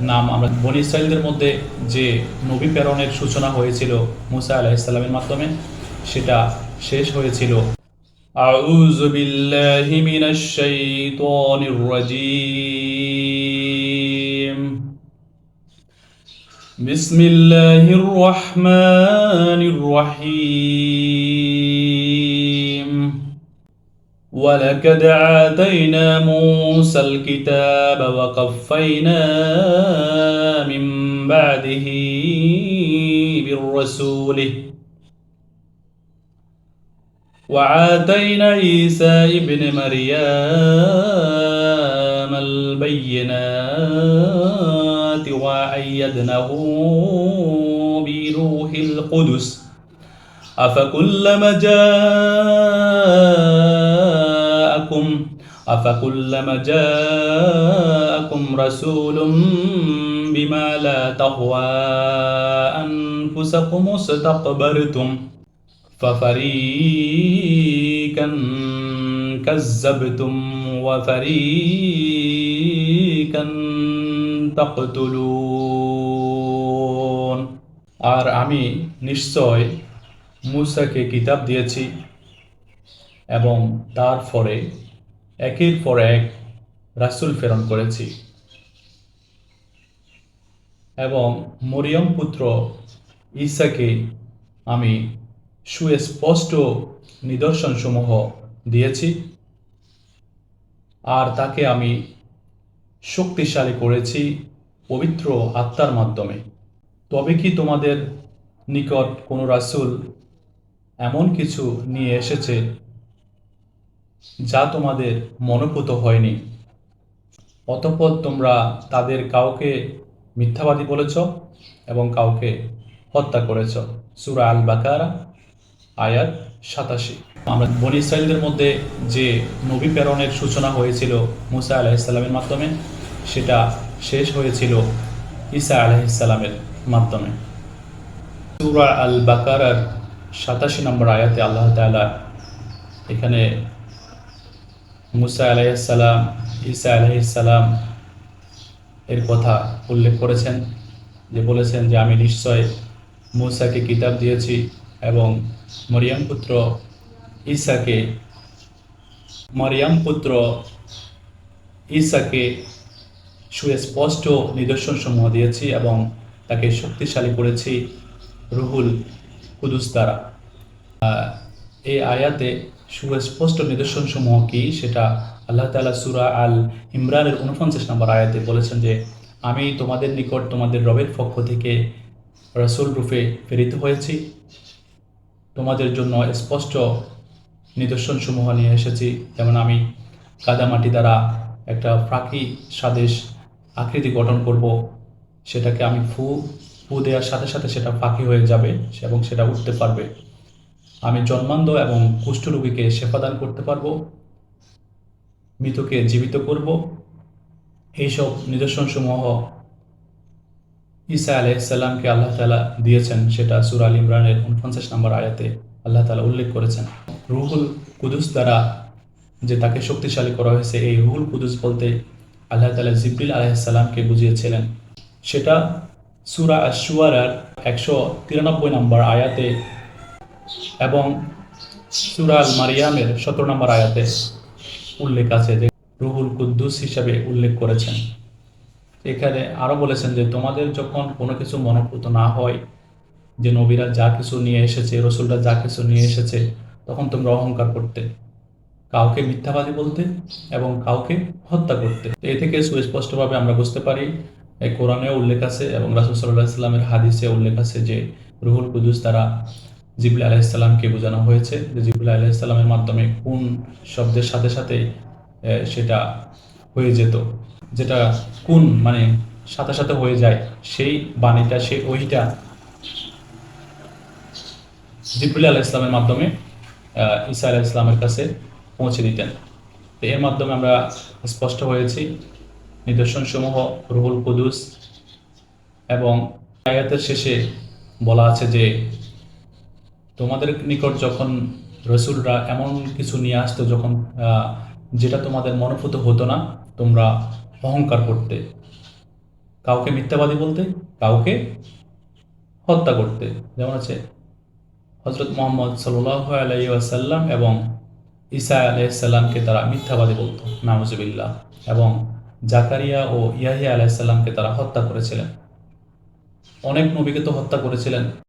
নাম আমরা বনি ইসরায়েলদের মধ্যে যে নবী প্রেরণের সূচনা হয়েছিল মুসা আলাইসাল্লামের মাধ্যমে সেটা শেষ হয়েছিল أعوذ بالله من الشيطان الرجيم بسم الله الرحمن الرحيم ولقد آتينا موسى الكتاب وقفينا من بعده بالرسول. وعاتينا عيسى ابن مريم البينات وأيدناه بروح القدس. أفكلما جاءكم أفكلما جاءكم رسول بما لا تهوى أنفسكم استكبرتم ففريقا كذبتم وفريقا تقتلون আর আমি নিশ্চয় মুসাকে কিতাব দিয়েছি এবং তার পরে একের পর এক রাসূল প্রেরণ করেছি। এবং মরিয়ম পুত্র ঈসাকে আমি সুস্পষ্ট নিদর্শনসমূহ দিয়েছি আর তাকে আমি শক্তিশালী করেছি পবিত্র আত্মার মাধ্যমে। তবে কি তোমাদের নিকট কোনো রাসূল এমন কিছু নিয়ে এসেছে যা তোমাদের মনোভূত হয়নি। অতঃপর তোমরা তাদের কাউকে মিথ্যাবাদী বলেছ এবং কাউকে হত্যা করেছ। সুরা আল বাকারা আয়াত সাতাশি। আমরা বনি ইসরায়েলদের মধ্যে যে নবী প্রেরণের সূচনা হয়েছিল মুসা আলাহিসাল্লামের মাধ্যমে, সেটা শেষ হয়েছিল ঈসা আলাহিসাল্লামের মাধ্যমে। সুরা আল বাকারার সাতাশি নম্বর আয়াতে আল্লাহ তাআলা এখানে মুসা আলাইসাল্লাম ঈসা আলাইসাল্লাম এর কথা উল্লেখ করেছেন যে বলেছেন যে আমি নিশ্চয় মুসাকে কিতাব দিয়েছি এবং মরিয়াম পুত্র ঈসাকে, মরিয়াম পুত্র ঈসাকে সুস্পষ্ট নিদর্শনসমূহ দিয়েছি এবং তাকে শক্তিশালী করেছি রুহুল কুদুস দ্বারা। এই আয়াতে সুস্পষ্ট নিদর্শনসমূহ কি? সেটা আল্লাহ তালা সুরা আল ইমরানের উনপঞ্চাশ নম্বর আয়াতে বলেছেন যে, আমি তোমাদের নিকট তোমাদের রবের পক্ষ থেকে রসুল রূপে প্রেরিত হয়েছি। তোমাদের জন্য স্পষ্ট নিদর্শনসমূহ নিয়ে এসেছি। যেমন আমি কাদামাটি দ্বারা একটা প্রাকী স্বাদেশ আকৃতি গঠন করব, সেটাকে আমি ফু ফু দেওয়ার সাথে সাথে সেটা পাখি হয়ে যাবে এবং সেটা উঠতে পারবে। আমি জন্মান্ধ এবং কুষ্ঠরোগীকে সেবাদান করতে পারব, মৃতকে জীবিত করব। এইসব নিদর্শনসমূহ ঈসা আলাইসাল্লামকে আল্লাহ তালা দিয়েছেন, সেটা সুর ইমরানের উনপঞ্চাশ নম্বর আয়াতে আল্লাহ তালা উল্লেখ করেছেন। রুহুল কুদুস দ্বারা যে তাকে শক্তিশালী করা হয়েছে, এই রুহুল কুদুস বলতে আল্লাহ তালা জিব্রিল আলাইসাল্লামকে বুঝিয়েছিলেন। সেটা সুরা আশুয়ারার একশো তিরানব্বই নম্বর আয়াতে এবং সুরা আল মারিয়ামের সতেরো নম্বর আয়াতে উল্লেখ আছে যে রুহুল কুদ্দুস হিসাবে উল্লেখ করেছেন। এখানে আরও বলেছেন যে, তোমাদের যখন কোনো কিছু মনোভূত না হয়, যে নবীরা যা কিছু নিয়ে এসেছে, রসুলরা যা কিছু নিয়ে এসেছে, তখন তোমরা অহংকার করতে, কাউকে মিথ্যাবাদী বলতে এবং কাউকে হত্যা করতে। এ থেকে সুস্পষ্টভাবে আমরা বুঝতে পারি, এই কোরআনেও উল্লেখ আছে এবং রাসুল সাল্লাহ ইসলামের হাদিসে উল্লেখ আছে যে, রুহুল কুদুস দ্বারা জিবুল আলাইসাল্লামকে বোঝানো হয়েছে যে জিবুল আলাইসাল্লামের মাধ্যমে কোন শব্দের সাথে সাথে সেটা হয়ে যেত। যেটা কোন মানে সাথে সাথে হয়ে যায়, সেই বাণীটা, সেই ওইটা জিবুল আলাহ ইসলামের মাধ্যমে ঈসা আলাহ ইসলামের কাছে পৌঁছে দিতেন। তো এর মাধ্যমে আমরা স্পষ্ট হয়েছি, নিদর্শনসমূহ, রুহুল কুদুস এবং আয়াতের শেষে বলা আছে যে তোমাদের নিকট যখন রসুলরা এমন কিছু নিয়ে আসতো যখন যেটা তোমাদের মনোভূত হতো না, তোমরা অহংকার করতে। কাউকে মিথ্যাবাদী বলতে, কাউকে হত্যা করতে। যেমন আছে হজরত মোহাম্মদ সাল্লাহ আলাই আসাল্লাম এবং ঈসা আলাইসাল্লামকে তারা মিথ্যাবাদী বলতো নামজবিল্লাহ এবং জাকারিয়া ও ইয়াহিয়া আলাইসাল্লামকে তারা হত্যা করেছিলেন। অনেক নবীকে তো হত্যা করেছিলেন।